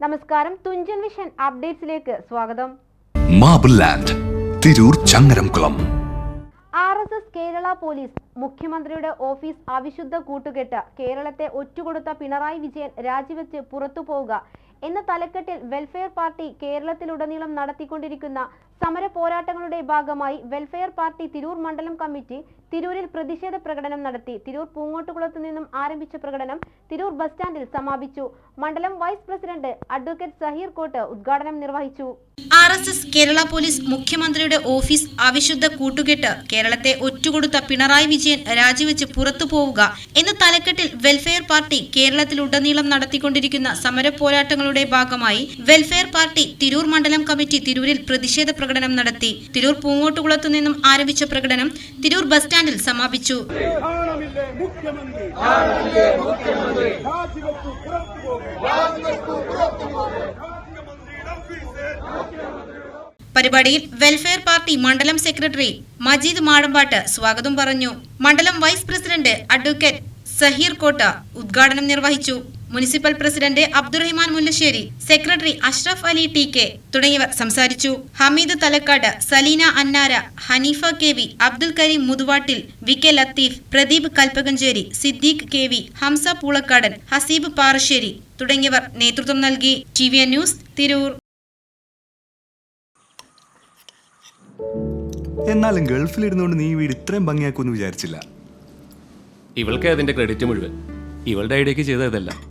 നമസ്കാരം തുഞ്ചൻ വിഷൻ അപ്ഡേറ്റ്സിലേക്ക് സ്വാഗതം. Marble land Tirur Changaramkulam. R S S Kerala police മുഖ്യമന്ത്രിയുടെ ഓഫീസ് അവിശുദ്ധ കൂട്ടുകെട്ട് കേരളത്തെ ഒറ്റുകൊടുത്ത പിണറായി വിജയൻ രാജിവെച്ച് പുറത്തു പോവുക എന്ന തലക്കെട്ടിൽ വെൽഫെയർ പാർട്ടി കേരളത്തിലുടനീളം നടത്തിക്കൊണ്ടിരിക്കുന്ന സമര പോരാട്ടങ്ങളുടെ ഭാഗമായി വെൽഫെയർ പാർട്ടി തിരൂർ മണ്ഡലം കമ്മിറ്റി തിരൂരിൽ പ്രതിഷേധ പ്രകടനം നടത്തി. തിരൂർ പൂങ്ങോട്ടുകുളത്ത് നിന്നും ആരംഭിച്ച പ്രകടനം തിരൂർ ബസ് സ്റ്റാൻഡിൽ സമാപിച്ചു. മണ്ഡലം vice president advocate Saheer Kot ഉദ്ഘാടനം നിർവഹിച്ചു. R S S Kerala police മുഖ്യമന്ത്രിയുടെ ഓഫീസ് അവിശുദ്ധ കൂട്ടുകെട്ട്. കേരളത്തെ ഒറ്റുകൊടുത്ത പിണറായി വിജയൻ രാജിവെച്ച് പുറത്തു പോവുക എന്ന തലക്കെട്ടിൽ വെൽഫെയർ പാർട്ടി കേരളത്തിലുടനീളം നടത്തിക്കൊണ്ടിരിക്കുന്ന സമര പോരാട്ടങ്ങളുടെ ഭാഗമായി വെൽഫെയർ പാർട്ടി തിരൂർ മണ്ഡലം കമ്മിറ്റി തിരൂരിൽ പ്രതിഷേധ പ്രകടനം നടത്തി. തിരൂർ പൂങ്ങോട്ടുകുളത്തു നിന്നും ആരംഭിച്ച പ്രകടനം തിരൂർ ബസ് സ്റ്റാൻഡിൽ സമാപിച്ചു. പരിപാടിയിൽ വെൽഫെയർ പാർട്ടി മണ്ഡലം സെക്രട്ടറി മജീദ് മാടമ്പാട്ട് സ്വാഗതം പറഞ്ഞു. മണ്ഡലം വൈസ് പ്രസിഡന്റ് അഡ്വക്കേറ്റ് സഹീർ കോട്ട ഉദ്ഘാടനം നിർവഹിച്ചു. Municipal president Abdurahiman Mullassery secretary Ashraf Ali T K തുടങ്ങിയവർ സംസാരിച്ചു. Hameed Thalakkad Saleena Annara Haneefa K V Abdul Kareem Muthuvattil V K Latheef Pradeep Kalpakanchery Siddique K V Hamza Poolakkadan Haseeb Parassery തുടങ്ങിയവർ നേതൃത്വം നൽകി. T V N news Tirur. എന്നാലും ഗൾഫിലിരുന്നുകൊണ്ട് നീ വീട് ഇത്രയും ഭംഗിയാക്കുമെന്ന് വിചാരിച്ചില്ല. ഇവൾക്ക് അതിന്റെ ക്രെഡിറ്റ് മുഴുവൻ. ഇവളുടെ ഐഡിയക്ക് ചെയ്തതല്ല